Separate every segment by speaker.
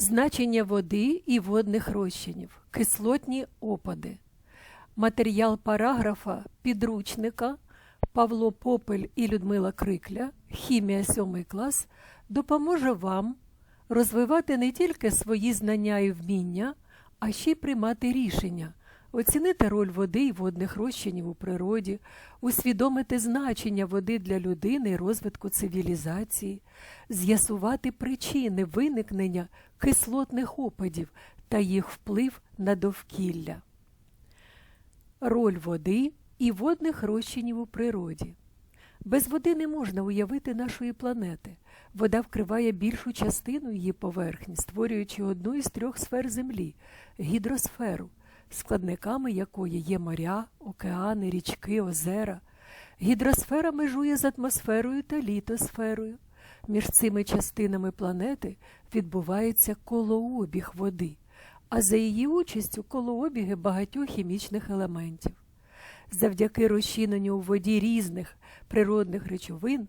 Speaker 1: Значення води і водних розчинів, кислотні опади. Матеріал параграфа підручника Павло Попель і Людмила Крикля, хімія 7 клас, допоможе вам розвивати не тільки свої знання і вміння, а ще й приймати рішення, оцінити роль води і водних розчинів у природі, усвідомити значення води для людини і розвитку цивілізації, з'ясувати причини виникнення кислотних опадів та їх вплив на довкілля. Роль води і водних розчинів у природі. Без води не можна уявити нашої планети. Вода вкриває більшу частину її поверхні, створюючи одну із трьох сфер Землі гідросферу, складниками якої є моря, океани, річки, озера. Гідросфера межує з атмосферою та літосферою. Між цими частинами планети відбувається колообіг води, а за її участю колообіги багатьох хімічних елементів. Завдяки розчиненню у воді різних природних речовин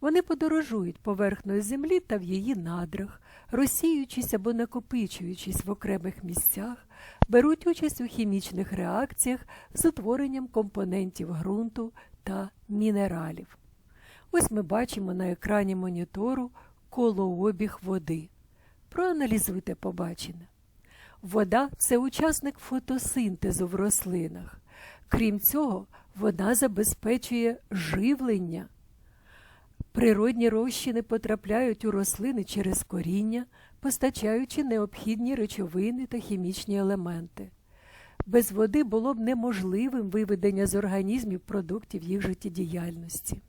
Speaker 1: вони подорожують поверхнею землі та в її надрах, розсіюючись або накопичуючись в окремих місцях, беруть участь у хімічних реакціях з утворенням компонентів ґрунту та мінералів. Ось ми бачимо на екрані монітору колообіг води. Проаналізуйте побачене. Вода це учасник фотосинтезу в рослинах. Крім цього, вода забезпечує живлення. Природні розчини потрапляють у рослини через коріння, постачаючи необхідні речовини та хімічні елементи. Без води було б неможливим виведення з організмів продуктів їх життєдіяльності.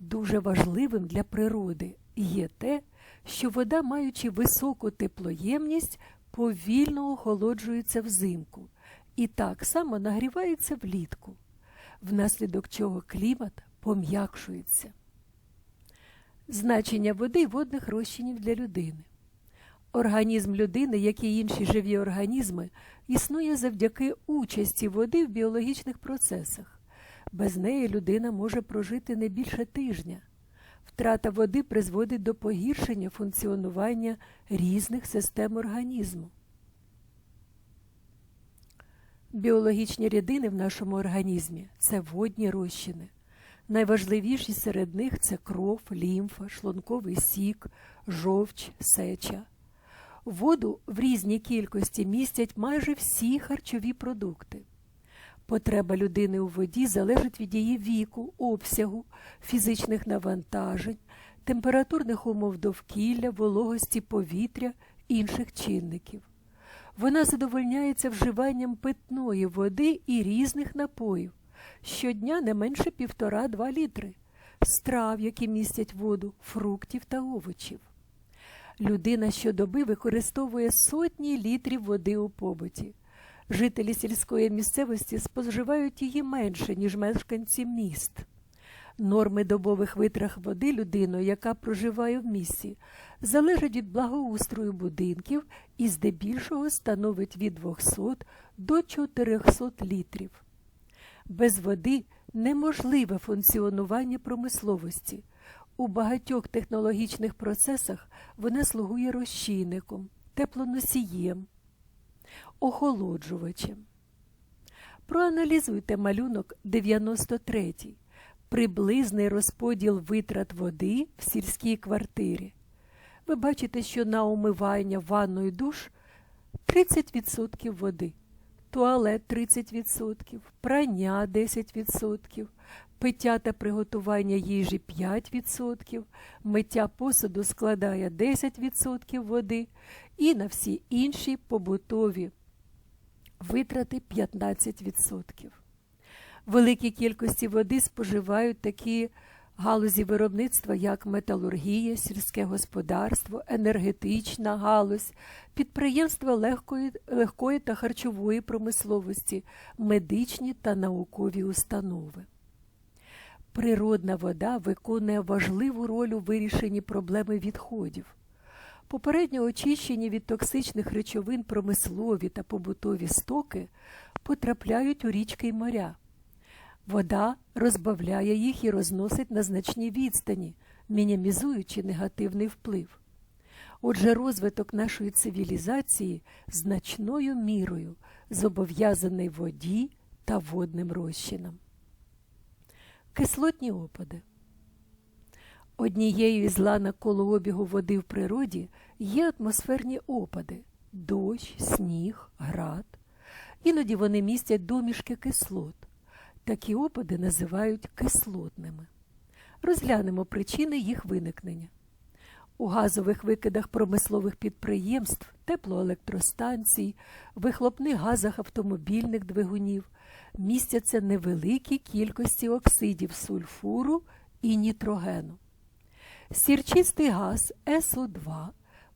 Speaker 1: Дуже важливим для природи є те, що вода, маючи високу теплоємність, повільно охолоджується взимку і так само нагрівається влітку, внаслідок чого клімат пом'якшується. Значення води водних розчинів для людини. Організм людини, як і інші живі організми, існує завдяки участі води в біологічних процесах. Без неї людина може прожити не більше тижня. Втрата води призводить до погіршення функціонування різних систем організму. Біологічні рідини в нашому організмі це водні розчини. Найважливіші серед них це кров, лімфа, шлунковий сік, жовч, сеча. Воду в різній кількості містять майже всі харчові продукти. Потреба людини у воді залежить від її віку, обсягу, фізичних навантажень, температурних умов довкілля, вологості повітря, інших чинників. Вона задовольняється вживанням питної води і різних напоїв, щодня не менше півтора-два літри, страв, які містять воду, фруктів та овочів. Людина щодоби використовує сотні літрів води у побуті. Жителі сільської місцевості споживають її менше, ніж мешканці міст. Норми добових витрат води людиною, яка проживає в місті, залежать від благоустрою будинків і здебільшого становить від 200 до 400 літрів. Без води неможливе функціонування промисловості. У багатьох технологічних процесах вона слугує розчинником, теплоносієм, охолоджувачем. Проаналізуйте малюнок 93 приблизний розподіл витрат води в сільській квартирі. Ви бачите, що на умивання ванну і душ 30% води, туалет 30%, прання 10%, пиття та приготування їжі 5%, миття посуду складає 10% води і на всі інші побутові витрати 15%. Великі кількості води споживають такі галузі виробництва, як металургія, сільське господарство, енергетична галузь, підприємства легкої, легкої та харчової промисловості, медичні та наукові установи. Природна вода виконує важливу роль у вирішенні проблеми відходів. Попередньо очищені від токсичних речовин промислові та побутові стоки потрапляють у річки й моря. Вода розбавляє їх і розносить на значній відстані, мінімізуючи негативний вплив. Отже, розвиток нашої цивілізації значною мірою зобов'язаний воді та водним розчинам. Кислотні опади. Однією із ланок колообігу води в природі є атмосферні опади дощ, сніг, град. Іноді вони містять домішки кислот. Такі опади називають кислотними. Розглянемо причини їх виникнення. У газових викидах промислових підприємств, теплоелектростанцій, вихлопних газах автомобільних двигунів містяться невеликі кількості оксидів сульфуру і нітрогену. Сірчистий газ СО2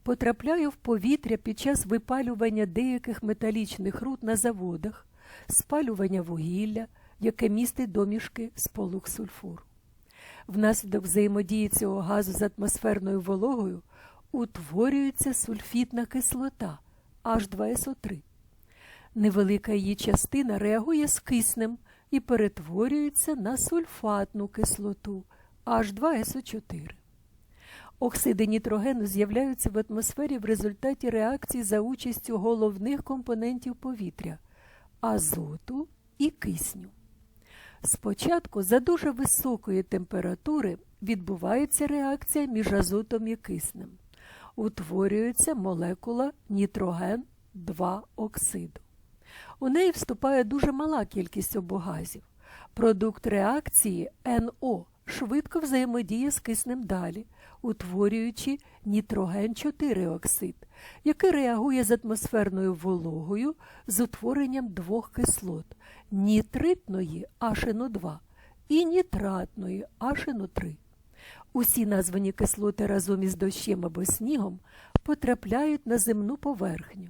Speaker 1: потрапляє в повітря під час випалювання деяких металічних руд на заводах, спалювання вугілля, яке містить домішки сполук сульфуру. Внаслідок взаємодії цього газу з атмосферною вологою утворюється сульфітна кислота H2SO3. Невелика її частина реагує з киснем і перетворюється на сульфатну кислоту H2SO4. Оксиди нітрогену з'являються в атмосфері в результаті реакції за участю головних компонентів повітря азоту і кисню. Спочатку за дуже високої температури відбувається реакція між азотом і киснем. Утворюється молекула нітроген 2 оксиду. У неї вступає дуже мала кількість обогазів. Продукт реакції НО швидко взаємодіє з киснем далі, утворюючи нітроген 4 оксид, який реагує з атмосферною вологою з утворенням двох кислот нітритної HNO2 і нітратної HNO3. Усі названі кислоти разом із дощем або снігом потрапляють на земну поверхню.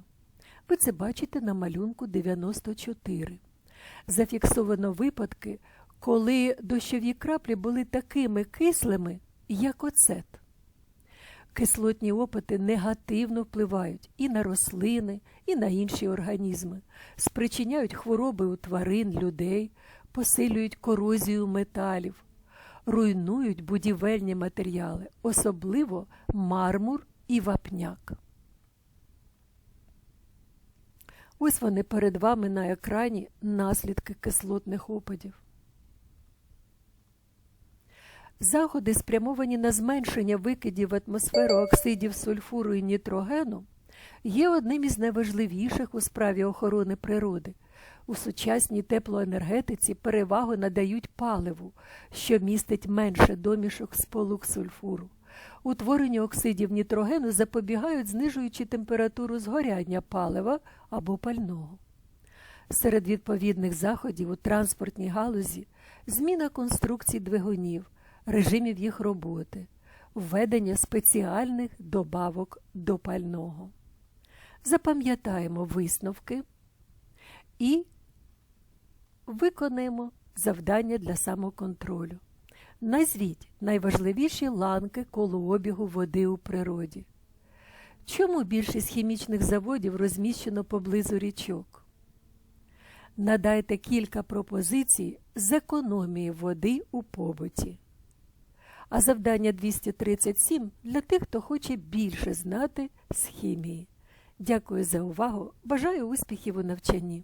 Speaker 1: Ви це бачите на малюнку 94. Зафіксовано випадки, коли дощові краплі були такими кислими, як оцет. Кислотні опити негативно впливають і на рослини, і на інші організми, спричиняють хвороби у тварин, людей, посилюють корозію металів, руйнують будівельні матеріали, особливо мармур і вапняк. Ось вони перед вами на екрані наслідки кислотних опадів. Заходи, спрямовані на зменшення викидів в атмосферу оксидів сульфуру і нітрогену, є одним із найважливіших у справі охорони природи. У сучасній теплоенергетиці перевагу надають паливу, що містить менше домішок сполук сульфуру. Утворенню оксидів нітрогену запобігають, знижуючи температуру згоряння палива або пального. Серед відповідних заходів у транспортній галузі зміна конструкцій двигунів, режимів їх роботи, введення спеціальних добавок до пального. Запам'ятаємо висновки і виконаємо завдання для самоконтролю. Назвіть найважливіші ланки колообігу води у природі. Чому більшість хімічних заводів розміщено поблизу річок? Надайте кілька пропозицій з економії води у побуті. А завдання 237 для тих, хто хоче більше знати з хімії. Дякую за увагу. Бажаю успіхів у навчанні.